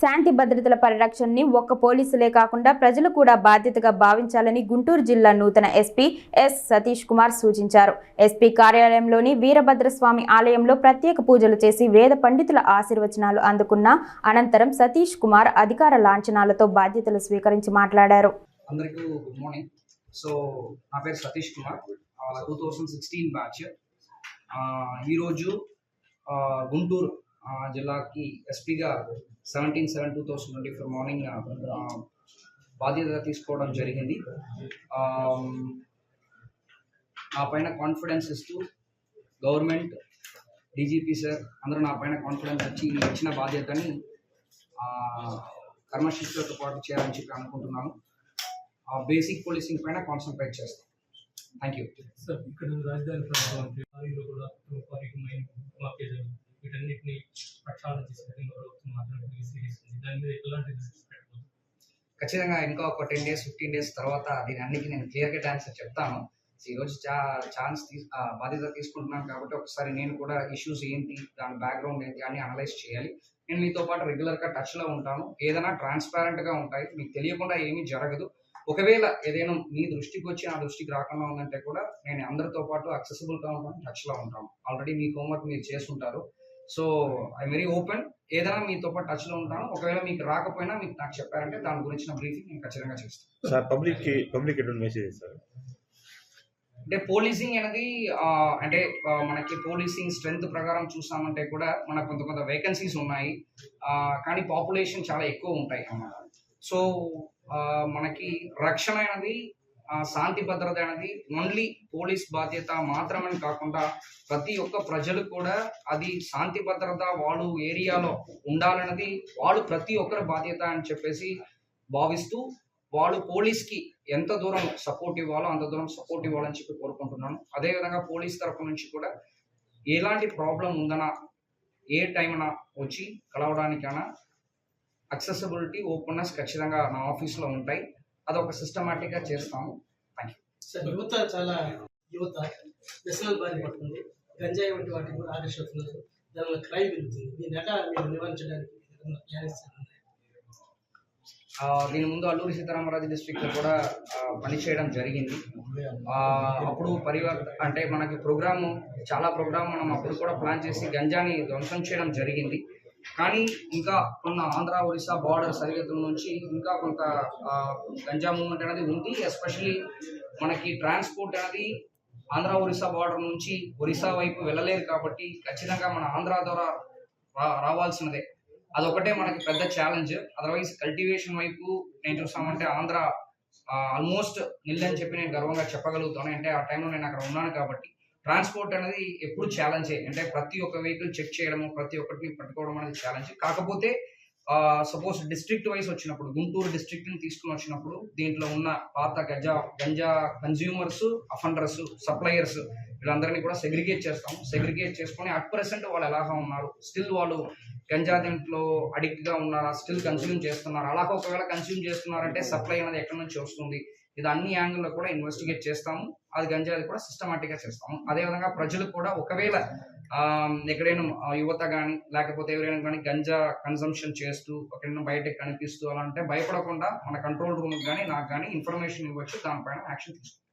శాంతి భద్రతల పరిరక్షణని ఒక్క పోలీసులే కాకుండా ప్రజలు కూడా బాధ్యతగా భావించాలని గుంటూరు జిల్లా నూతన ఎస్పీ ఎస్ సతీష్ కుమార్ సూచించారు. ఎస్పీ కార్యాలయంలోని వీరభద్రస్వామి ఆలయంలో ప్రత్యేక పూజలు చేసి వేద పండితుల ఆశీర్వచనాలు అందుకున్న అనంతరం సతీష్ కుమార్ అధికార లాంఛనాలతో బాధ్యతలు స్వీకరించి మాట్లాడారు. అందరికీ గుడ్ మార్నింగ్ సో నా పేరు Satish Kumar. Two thousand sixteen batch ఈరోజు గుంటూరు జిల్లాకి ఎస్పీగా seventeen seven two thousand twenty four morning బాధ్యత తీసుకోవడం జరిగింది. నా పైన కాన్ఫిడెన్స్ ఇస్తూ గవర్నమెంట్ డీజీపీ సార్ అందరూ నా పైన కాన్ఫిడెన్స్ ఇచ్చి ఇచ్చిన బాధ్యతని ఆ, కర్మశిస్తులతో పాటు చేయాలని చెప్పి అనుకుంటున్నాను. బేసిక్ పోలీసింగ్ పైన కాన్సన్ట్రేట్ చేస్తాను థ్యాంక్ యూ సార్ ఇక్కడ రాజధాని ప్రభుత్వం కూడా వీటన్నిటిని ప్రక్షాళన చేసే ఉంది. దాని మీద ఎలాంటి పెట్టబోతుంది ఖచ్చితంగా ఇంకా ఒక టెన్ డేస్ ఫిఫ్టీన్ డేస్ తర్వాత దీని అన్నికి నేను క్లియర్ ఆన్సర్ చెప్తాను. ఈరోజు చా ఛాన్స్ తీ బాధ్యత తీసుకుంటున్నాను కాబట్టి ఒకసారి నేను కూడా ఇష్యూస్ ఏంటి దాని బ్యాక్గ్రౌండ్ ఏంటి అని అనలైజ్ చేయాలి. నేను మీతో పాటు రెగ్యులర్గా టచ్లో ఉంటాను. ఏదైనా ట్రాన్స్పారెంట్గా ఉంటాయి. మీకు తెలియకుండా ఏమీ జరగదు. ఒకవేళ ఏదైనా మీ దృష్టికి వచ్చి నా దృష్టికి రాకుండా ఉందంటే కూడా నేను అందరితో పాటు అక్సెసిబుల్గా ఉంటాను టచ్లో ఉంటాను. ఆల్రెడీ మీ హోంవర్క్ మీరు చేస్తుంటారు సో ఐ వెరీ ఓపెన్. ఏదైనా మీతో పాటు టచ్లో ఉంటాను. ఒకవేళ మీకు రాకపోయినా మీకు నాకు చెప్పారంటే దాని గురించిన బ్రీఫింగ్ నేను ఖచ్చితంగా చేస్తాను. సార్ పబ్లిక్కి పబ్లిక్ ఎటువంటి మెసేజ్ అంటే పోలీసింగ్ అనేది అంటే మనకి పోలీసింగ్ స్ట్రెంత్ ప్రకారం చూసామంటే కూడా మనకు కొంత కొంత వేకెన్సీస్ ఉన్నాయి. కానీ పాపులేషన్ చాలా ఎక్కువ ఉంటాయి అన్నమాట. సో మనకి రక్షణ అనేది శాంతి భద్రత అనేది ఓన్లీ పోలీస్ బాధ్యత మాత్రమే కాకుండా ప్రతి ఒక్క ప్రజలు కూడా అది శాంతి భద్రత వాళ్ళు ఏరియాలో ఉండాలన్నది వాళ్ళు ప్రతి ఒక్కరి బాధ్యత అని చెప్పేసి భావిస్తూ వాళ్ళు పోలీస్కి ఎంత దూరం సపోర్ట్ ఇవ్వాలో అంత దూరం సపోర్ట్ ఇవ్వాలని చెప్పి కోరుకుంటున్నాను. అదేవిధంగా పోలీస్ తరపు నుంచి కూడా ఎలాంటి ప్రాబ్లం ఉందనా ఏ టైంన వచ్చి కలవడానికైనా అక్సెసిబిలిటీ ఓపెన్నెస్ ఖచ్చితంగా నా ఆఫీస్లో ఉంటాయి. అదొక సిస్టమేటిక్గా చేస్తాము. సార్ యువత చాలా యువత వ్యసనాలు బారి పడుతుంది గంజాయి వంటి వాటిని కూడా ఆకర్షిస్తున్నారు. దానివల్ల క్రైమ్ పెరుగుతుంది. దీన్ని ఎట్లా మీరు నివారించడానికి దీని ముందు అల్లూరి సీతారామరాజు డిస్ట్రిక్ట్లో కూడా పనిచేయడం జరిగింది. అప్పుడు పరివర్త అంటే మనకి ప్రోగ్రామ్ చాలా ప్రోగ్రామ్ మనం అప్పుడు కూడా ప్లాన్ చేసి గంజాని ధ్వంసం చేయడం జరిగింది. కానీ ఇంకా కొన్న ఆంధ్ర ఒరిస్సా బార్డర్ సరిహద్దుల నుంచి ఇంకా కొంత గంజా మూవ్మెంట్ అనేది ఉంది. ఎస్పెషలీ మనకి ట్రాన్స్పోర్ట్ అనేది ఆంధ్ర ఒరిస్సా బార్డర్ నుంచి ఒరిస్సా వైపు వెళ్ళలేదు కాబట్టి ఖచ్చితంగా మన ఆంధ్ర ద్వారా రా- రావాల్సినదే. అదొకటే మనకి పెద్ద ఛాలెంజ్ అదర్వైజ్ కల్టివేషన్ వైపు నేను చూస్తామంటే ఆంధ్ర ఆల్మోస్ట్ నిల్లని చెప్పి నేను గర్వంగా చెప్పగలుగుతాను. అంటే ఆ టైంలో నేను అక్కడ ఉన్నాను కాబట్టి. ట్రాన్స్పోర్ట్ అనేది ఎప్పుడు ఛాలెంజే అంటే ప్రతి ఒక్క వెహికల్ చెక్ చేయడము ప్రతి ఒక్కటిని పట్టుకోవడం అనేది ఛాలెంజ్ కాకపోతే సపోజ్ డిస్ట్రిక్ట్ వైస్ వచ్చినప్పుడు గుంటూరు డిస్ట్రిక్ట్ని తీసుకుని వచ్చినప్పుడు దీంట్లో ఉన్న పాత ganja ganja consumers offenders suppliers వీళ్ళందరినీ కూడా సెగ్రిగేట్ చేస్తాం. సెగ్రిగేట్ చేసుకొని అట్ ప్రెసెంట్ వాళ్ళు ఎలాగా ఉన్నారు? స్టిల్ వాళ్ళు గంజా దీంట్లో అడిక్ట్గా ఉన్నారా? స్టిల్ కన్స్యూమ్ చేస్తున్నారు? అలాగ ఒకవేళ కన్స్యూమ్ చేస్తున్నారంటే సప్లై అనేది ఎక్కడి నుంచి వస్తుంది? ఇది అన్ని యాంగిల్లో కూడా ఇన్వెస్టిగేట్ చేస్తాము. అది గంజాది కూడా సిస్టమాటిక్గా చేస్తాము. అదేవిధంగా ప్రజలు కూడా ఒకవేళ ఎక్కడైనా యువత కానీ లేకపోతే ఎవరైనా కానీ గంజా కన్సంప్షన్ చేస్తూ ఎక్కడైనా బయటకు కనిపిస్తూ అలా అంటే భయపడకుండా మన కంట్రోల్ రూమ్ కానీ నాకు కానీ ఇన్ఫర్మేషన్ ఇవ్వచ్చు. దానిపైన యాక్షన్ తీసుకుంటాం.